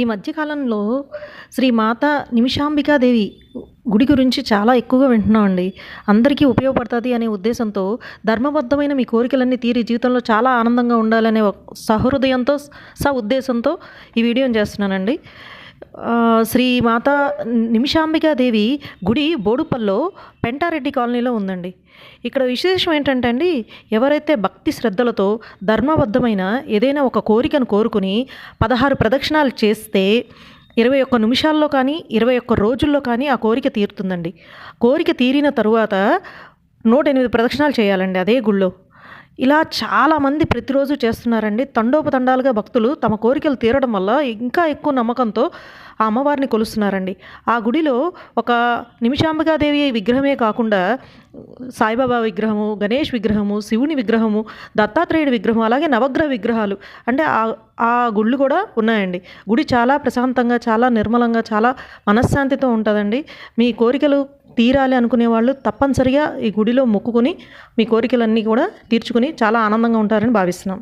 ఈ మధ్యకాలంలో శ్రీ మాత నిమిషాంబికాదేవి గుడి గురించి చాలా ఎక్కువగా వింటున్నామండి. అందరికీ ఉపయోగపడుతుంది అనే ఉద్దేశంతో ధర్మబద్ధమైన మీ కోరికలన్నీ తీరి జీవితంలో చాలా ఆనందంగా ఉండాలనే ఒక సహృదయంతో స ఉద్దేశంతో ఈ వీడియోని చేస్తున్నానండి. శ్రీ మాత నిమిషాంబికాదేవి గుడి బోడుపల్లో పెంటారెడ్డి కాలనీలో ఉందండి. ఇక్కడ విశేషం ఏంటంటే అండి ఎవరైతే భక్తి శ్రద్ధలతో ధర్మబద్ధమైన ఏదైనా ఒక కోరికను కోరుకుని పదహారు ప్రదక్షిణాలు చేస్తే ఇరవై ఒక్క నిమిషాల్లో కానీ ఇరవై ఒక్క రోజుల్లో కానీ ఆ కోరిక తీరుతుందండి. కోరిక తీరిన తరువాత నూట ఎనిమిది ప్రదక్షిణాలు చేయాలండి అదే గుళ్ళో. ఇలా చాలామంది ప్రతిరోజు చేస్తున్నారండి. తండోపతండాలుగా భక్తులు తమ కోరికలు తీరడం వల్ల ఇంకా ఎక్కువ నమ్మకంతో ఆ అమ్మవారిని కొలుస్తున్నారండి. ఆ గుడిలో ఒక నిమిషాంబికాదేవి విగ్రహమే కాకుండా సాయిబాబా విగ్రహము గణేష్ విగ్రహము శివుని విగ్రహము దత్తాత్రేయుడి విగ్రహం అలాగే నవగ్రహ విగ్రహాలు అంటే ఆ ఆ గుళ్ళు కూడా ఉన్నాయండి. గుడి చాలా ప్రశాంతంగా చాలా నిర్మలంగా చాలా మనశ్శాంతితో ఉంటుందండి. మీ కోరికలు తీరాలి అనుకునే వాళ్ళు తప్పనిసరిగా ఈ గుడిలో మొక్కుకొని మీ కోరికలన్నీ కూడా తీర్చుకుని చాలా ఆనందంగా ఉంటారని భావిస్తున్నాం.